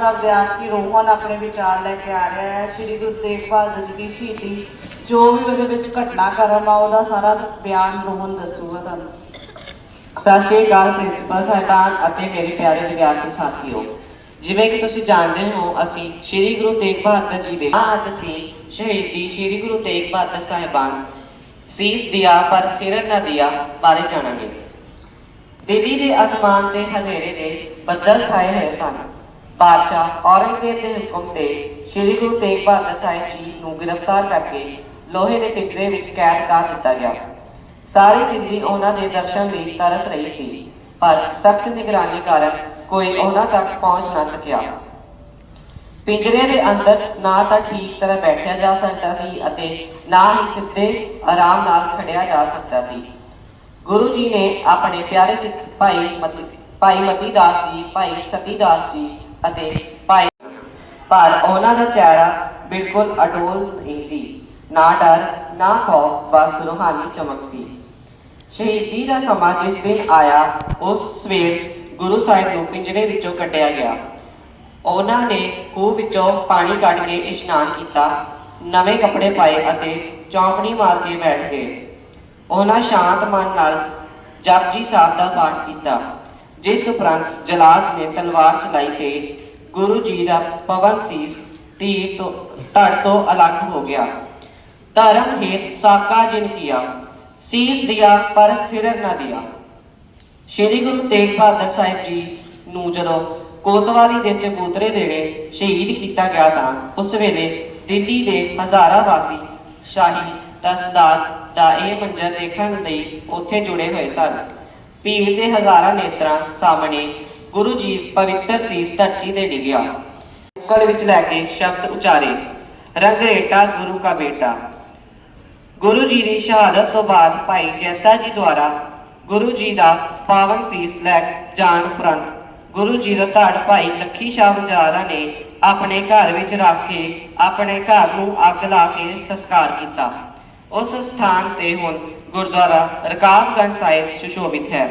ਸਾਹਿਬ ਦੇ ਆਖੀ ਰੋਹਨ ਆਪਣੇ ਵਿਚਾਰ ਲੈ ਕੇ ਆ ਰਿਹਾ ਹੈ। ਸ਼੍ਰੀ ਗੁਰੂ ਤੇਗ ਬਹਾਦਰ ਜੀ ਦੀ ਸ਼ਹੀਦੀ, ਜੋ ਵੀ ਉਹਦੇ ਵਿੱਚ ਘਟਨਾਕ੍ਰਮ ਆ ਉਹਦਾ ਸਾਰਾ ਬਿਆਨ ਰੋਹਨ ਦੱਸੂਗਾ ਤੁਹਾਨੂੰ। ਸਤਿ ਸ਼੍ਰੀ ਅਕਾਲ ਪ੍ਰਿੰਸੀਪਲ ਸਾਹਿਬਾਨ ਅਤੇ ਮੇਰੇ ਪਿਆਰੇ ਵਿਦਿਆਰਥੀ ਸਾਥੀਓ। ਜਿਵੇਂ ਕਿ ਤੁਸੀਂ ਜਾਣਦੇ ਹੋ, ਅਸੀਂ ਸ੍ਰੀ ਗੁਰੂ ਤੇਗ ਬਹਾਦਰ ਜੀ ਦੇ ਅੱਜ ਅਸੀਂ ਸ਼ਹੀਦੀ ਸ੍ਰੀ ਗੁਰੂ ਤੇਗ ਬਹਾਦਰ ਸਾਹਿਬਾਨ ਸੀਸ ਦਿਆ, ਪਰ ਸਿਰ ਨਾ ਦਿਆ ਬਾਰੇ ਜਾਣਾਂਗੇ। ਦਿੱਲੀ ਦੇ ਅਸਮਾਨ ਤੇ ਹਨੇਰੇ ਦੇ ਬੱਦਲ ਛਾਏ ਹੋਏ ਸਨ। ਪਾਤਸ਼ਾਹ ਔਰੰਗਜ਼ੇਬ ਦੇ ਹੁਕਮ ਤੇ ਸ੍ਰੀ ਗੁਰੂ ਤੇਗ ਬਹਾਦਰ ਸਾਹਿਬ ਜੀ ਨੂੰ ਗ੍ਰਿਫਤਾਰ ਕਰਕੇ ਲੋਹੇ ਦੇ ਪਿੰਜਰੇ ਵਿੱਚ ਕੈਦ ਕਰ ਦਿੱਤਾ ਗਿਆ। ਸਾਰੀ ਦਿੱਲੀ ਉਹਨਾਂ ਦੇ ਦਰਸ਼ਨ ਲਈ ਤਰਸ ਰਹੀ ਸੀ, ਪਰ ਸਖਤ ਨਿਗਰਾਨੀ ਕਾਰਨ ਕੋਈ ਉਹਨਾਂ ਤੱਕ ਪਹੁੰਚ ਨਾ ਸਕਿਆ। ਪਿੰਜਰੇ ਦੇ ਅੰਦਰ ਨਾ ਤਾਂ ਠੀਕ ਤਰ੍ਹਾਂ ਬੈਠਿਆ ਜਾ ਸਕਦਾ ਸੀ ਅਤੇ ਨਾ ਹੀ ਸਿੱਧੇ ਆਰਾਮ ਨਾਲ ਖੜਿਆ ਜਾ ਸਕਦਾ ਸੀ। ਗੁਰੂ ਜੀ ਨੇ ਆਪਣੇ ਪਿਆਰੇ ਸਿੱਖ ਭਾਈ ਮਤੀ ਭਾਈ ਮਤੀ ਦਾਸ ਜੀ, ਭਾਈ ਸਤੀ ਦਾਸ ਜੀ ਅਤੇ ਭਾਈ ਪਰ ਉਹਨਾਂ ਦਾ ਚਿਹਰਾ ਬਿਲਕੁਲ ਅਡੋਲ ਨਹੀਂ ਸੀ। ਨਾ ਡਰ, ਨਾ ਖੌਫ, ਬਸ ਰੂਹਾਨੀ ਚਮਕ ਸੀ। ਸ਼ਹੀਦੀ ਦਾ ਸਮਾਂ ਜਿਸ ਦਿਨ ਆਇਆ, ਉਸ ਸਵੇਰ ਗੁਰੂ ਸਾਹਿਬ ਨੂੰ ਪਿੰਜਰੇ ਵਿੱਚੋਂ ਕੱਢਿਆ ਗਿਆ। ਉਹਨਾਂ ਨੇ ਖੂਹ ਵਿੱਚੋਂ ਪਾਣੀ ਕੱਢ ਕੇ ਇਸ਼ਨਾਨ ਕੀਤਾ, ਨਵੇਂ ਕੱਪੜੇ ਪਾਏ ਅਤੇ ਚੌਂਕੜੀ ਮਾਰ ਕੇ ਬੈਠ ਗਏ। ਉਹਨਾਂ ਸ਼ਾਂਤ ਮਨ ਨਾਲ ਜਪਜੀ ਸਾਹਿਬ ਦਾ ਪਾਠ ਕੀਤਾ। ਜਿਸ ਉਪਰੰਤ ਜਲਾਦ ਨੇ ਤਲਵਾਰ ਚਲਾਈ ਤੇ ਗੁਰੂ ਜੀ ਦਾ ਪਵਨ ਸੀਸ ਤੀਰ ਤੋਂ, ਧੜ ਤੋਂ ਅਲੱਗ ਹੋ ਗਿਆ। ਧਰਮ ਹੇਤ ਸਾਕਾ ਜਿਨ ਕੀਆ, ਸੀਸ ਦਿਆ ਪਰ ਸਿਰ ਨਾ ਦਿਆ। ਸ਼੍ਰੀ ਗੁਰੂ ਤੇਗ ਬਹਾਦਰ ਸਾਹਿਬ ਜੀ ਨੂੰ ਜਦੋਂ ਕੋਤਵਾਲੀ ਦੇ ਚਬੂਤਰੇ ਦੇਣੇ ਸ਼ਹੀਦ ਕੀਤਾ ਗਿਆ ਤਾਂ ਉਸ ਵੇਲੇ ਦਿੱਲੀ ਦੇ ਹਜ਼ਾਰਾਂ ਵਾਸੀ ਸ਼ਾਹੀ ਤਸਦਾਰ ਦਾ ਇਹ ਮੰਜ਼ਰ ਦੇਖਣ ਲਈ ਉੱਥੇ ਜੁੜੇ ਹੋਏ ਸਨ। ਭੀੜ ਦੇ ਹਜ਼ਾਰਾਂ ਨੇਤਰਾਂ ਸਾਹਮਣੇ ਗੁਰੂ ਜੀ ਪਵਿੱਤਰ ਸੀਸ ਧਰਤੀ ਤੇ ਡਿੱਗਿਆ। ਕਲ ਵਿੱਚ ਲੈ ਕੇ ਸ਼ਬਦ ਉਚਾਰੇ ਰੰਗਰੇਟਾ ਗੁਰੂ ਕਾ ਬੇਟਾ। ਗੁਰੂ ਜੀ ਦੀ ਸ਼ਹਾਦਤ ਤੋਂ ਬਾਅਦ ਭਾਈ ਜੈਤਾ ਜੀ ਦੁਆਰਾ ਗੁਰੂ ਜੀ ਦਾ ਪਾਵਨ ਸੀਸ ਲੈ ਜਾਣ ਉਪਰੰਤ ਗੁਰੂ ਜੀ ਦਾ ਧੜ ਭਾਈ ਲੱਖੀ ਸ਼ਾਹ ਵਜਾਰਾ ਨੇ ਆਪਣੇ ਘਰ ਵਿੱਚ ਰੱਖ ਕੇ ਆਪਣੇ ਘਰ ਨੂੰ ਅੱਗ ਲਾ ਕੇ ਸੰਸਕਾਰ ਕੀਤਾ। ਉਸ ਸਥਾਨ ਤੇ ਹੁਣ ਗੁਰਦੁਆਰਾ ਰਕਾਬਗੰਜ ਸਾਹਿਬ ਸੁਸ਼ੋਭਿਤ ਹੈ।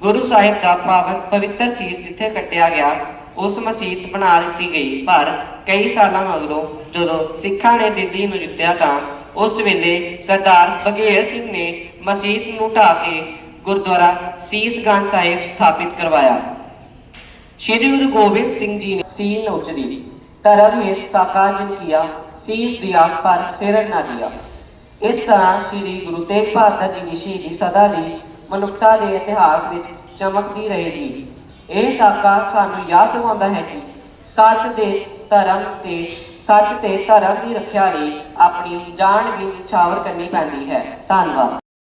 ਗੁਰੂ ਸਾਹਿਬ ਦਾ ਪਾਵਨ ਪਵਿੱਤਰ ਸੀਸ ਜਿੱਥੇ ਕੱਟਿਆ ਗਿਆ, ਉਸ ਮਸਜਿਦ ਬਣਾ ਦਿੱਤੀ ਗਈ। ਪਰ ਕਈ ਸਾਲਾਂ ਮਗਰੋਂ ਜਦੋਂ ਸਿੱਖਾਂ ਨੇ ਦਿੱਲੀ ਨੂੰ ਜਿੱਤਿਆ ਤਾਂ ਉਸ ਵੇਲੇ ਸਰਦਾਰ ਬਘੇਲ ਸਿੰਘ ਨੇ ਮਸਜਿਦ ਨੂੰ ਢਾ ਕੇ ਗੁਰਦੁਆਰਾ ਸੀਸਗੰਜ ਸਾਹਿਬ ਸਥਾਪਿਤ ਕਰਵਾਇਆ। ਸ਼੍ਰੀ ਗੁਰੂ ਗੋਬਿੰਦ ਸਿੰਘ ਜੀ ਨੇ ਸੀਲ ਉਚਰੀ ਧਰਮ ਵਿੱਚ ਸਾਕਾ ਜਿਨ ਕੀਆ ਸੀਸ ਦਿਆ ਪਰ ਸਿਰ ਨਾ ਦਿਆ। ਇਸ ਤਰ੍ਹਾਂ ਸ਼੍ਰੀ ਗੁਰੂ ਤੇਗ ਬਹਾਦਰ ਜੀ ਦੀ ਸ਼ਹੀਦੀ ਸਦਾ ਲਈ ਮਨੁੱਖਤਾ ਦੇ ਇਤਿਹਾਸ ਵਿੱਚ ਚਮਕਦੀ ਰਹੇਗੀ। ਇਹ ਸਾਕਾ ਸਾਨੂੰ ਯਾਦ ਦਿਵਾਉਂਦਾ ਹੈ ਕਿ ਸੱਚ ਦੇ ਧਰਮ ਤੇ ਸੱਚ ਤੇ ਧਰਮ ਦੀ ਰੱਖਿਆ ਲਈ ਆਪਣੀ ਜਾਨ ਵੀ ਨਿਛਾਵਰ ਕਰਨੀ ਪੈਂਦੀ ਹੈ। ਧੰਨਵਾਦ।